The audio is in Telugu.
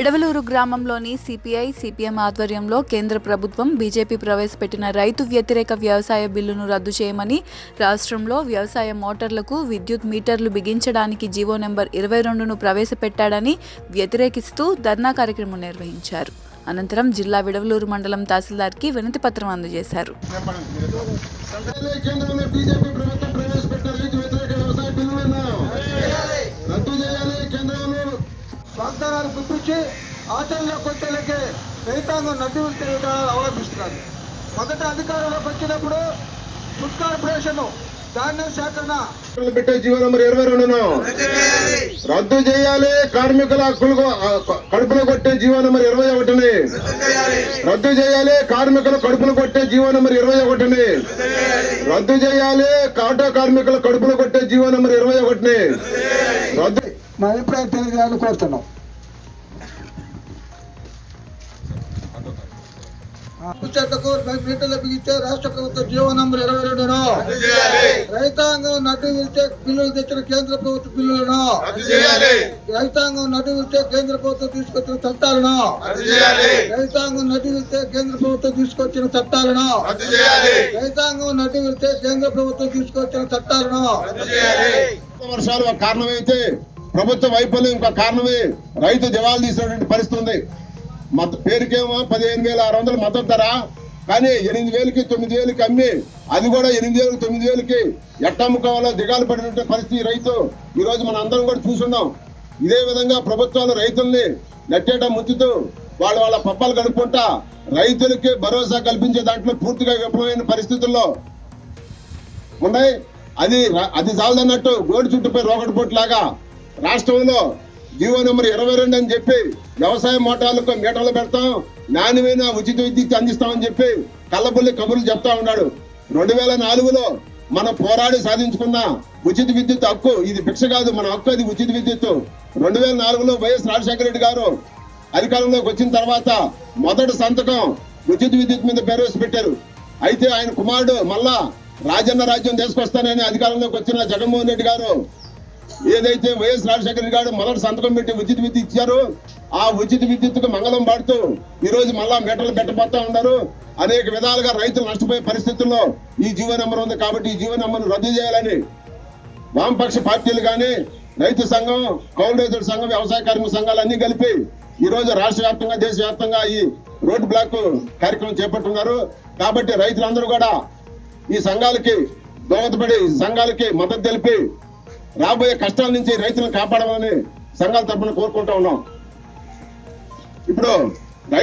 విడవలూరు గ్రామంలోని సిపిఐ సిపిఎం ఆధ్వర్యంలో కేంద్ర ప్రభుత్వం బీజేపీ ప్రవేశపెట్టిన రైతు వ్యతిరేక వ్యవసాయ బిల్లును రద్దు చేయమని రాష్ట్రంలో వ్యవసాయ మోటార్లకు విద్యుత్ మీటర్లు బిగించడానికి జీవో నెంబర్ ఇరవై రెండును ప్రవేశపెట్టాడని వ్యతిరేకిస్తూ ధర్నా కార్యక్రమం నిర్వహించారు. అనంతరం జిల్లా విడవలూరు మండలం తహసీల్దార్కి వినతి పత్రం అందజేశారు. వాగ్దానాలు గుర్తించి ఆచరణలో కొట్టేలకే రైతాంగం నడ్డి విధానాలు అవలంబిస్తున్నారు మొదట అధికారంలోకి వచ్చినప్పుడు ఫుడ్ కార్పొరేషన్ ధాన్యం సేకరణ. పెట్టే జీవో నంబర్ ఇరవై రెండును. రద్దు చేయాలి కార్మికుల హక్కులకు కడుపులు కొట్టే జీవో నంబర్ ఇరవై ఒకటిని. రద్దు చేయాలి కార్మికుల కడుపులు కొట్టే జీవో నంబర్ ఇరవై ఒకటిని. రద్దు చేయాలి ఆటో కార్మికుల కడుపులు కొట్టే జీవో నంబర్ ఇరవై ఒకటిని. రద్దు మా అభిప్రాయం తెలియజేయాలని కోరుతున్నాం. చెట్లకు మీటర్లు బిగించే రాష్ట్ర ప్రభుత్వ జీవో నంబర్ ఇరవై రెండును రైతాంగం నడ్డు విరిచే బిల్లులు తెచ్చిన కేంద్ర ప్రభుత్వ బిల్లులను రైతాంగం నడ్డు విరిచే కేంద్ర ప్రభుత్వం తీసుకొచ్చిన చట్టాలను రైతాంగం నడ్డు విరిచే కేంద్ర ప్రభుత్వం తీసుకొచ్చిన చట్టాలను రైతాంగం నడ్డు విరిచే కేంద్ర ప్రభుత్వం తీసుకొచ్చిన చట్టాలను వర్షాలు కారణమైతే ప్రభుత్వ వైఫల్యం ఇంకా కారణమే. రైతు జవాలు తీసినటువంటి పరిస్థితి ఉంది. మత పేరుకేమో పదిహేను వేల ఆరు వందలు మద్దతు ధర కానీ ఎనిమిది వేలకి తొమ్మిది వేలకి అమ్మి. అది కూడా ఎనిమిది వేలకి తొమ్మిది వేలకి. ఎట్టమ్ముకోవాలో దిగాలు పడినటువంటి పరిస్థితి రైతు. ఈరోజు మనం మన అందరం కూడా చూస్తున్నాం ఇదే విధంగా ప్రభుత్వాలు రైతుల్ని నెట్టేట ముంచుతూ వాళ్ళ వాళ్ళ పప్పాలు కడుక్కుంటా రైతులకి భరోసా కల్పించే దాంట్లో పూర్తిగా విఫలమైన పరిస్థితుల్లో ఉన్నాయి. అది అది చాలదన్నట్టు గోడి చుట్టుపై రోగడి లాగా రాష్ట్రంలో జీవో నెంబర్ ఇరవై రెండు అని చెప్పి వ్యవసాయ మోటార్లకు మీటర్లు పెడతాం. నాణ్యమైన ఉచిత విద్యుత్ అందిస్తామని చెప్పి కళ్ళబుల్లి కబుర్లు చెప్తా ఉన్నాడు. రెండు వేల నాలుగులో మనం పోరాడి సాధించుకున్న ఉచిత విద్యుత్ హక్కు ఇది భిక్ష కాదు మన హక్కు అది ఉచిత విద్యుత్. రెండు వేల నాలుగులో వైఎస్ రాజశేఖర రెడ్డి గారు అధికారంలోకి వచ్చిన తర్వాత మొదటి సంతకం ఉచిత విద్యుత్ మీద ప్రవేశపెట్టారు. అయితే ఆయన కుమారుడు మళ్ళా రాజన్న రాజ్యం తీసుకొస్తానని అధికారంలోకి వచ్చిన జగన్మోహన్ రెడ్డి గారు ఏదైతే వైఎస్ రాజశేఖర గారు మొదటి సంతకం పెట్టి ఉచిత విద్యుత్ ఇచ్చారో ఆ ఉచిత విద్యుత్తుకు మంగళం పాడుతూ ఈ రోజు మళ్ళా మీటర్లు పెట్టబోతా ఉన్నారు. అనేక విధాలుగా రైతులు నష్టపోయే పరిస్థితుల్లో ఈ జీవో నెంబర్ ఉంది కాబట్టి ఈ జీవో నెంబర్ రద్దు చేయాలని వామపక్ష పార్టీలు కానీ రైతు సంఘం కౌలు రైతుల సంఘం వ్యవసాయ కార్మిక సంఘాలు అన్ని కలిపి ఈ రోజు రాష్ట్ర వ్యాప్తంగా దేశ వ్యాప్తంగా ఈ రోడ్ బ్లాక్ కార్యక్రమం చేపట్టున్నారు కాబట్టి రైతులందరూ కూడా ఈ సంఘాలకి దోహదపడి సంఘాలకి మద్దతు తెలిపి రాబోయే కష్టాల నుంచి రైతులను కాపాడమని సంఘాల తరఫున కోరుకుంటా ఉన్నాం. ఇప్పుడు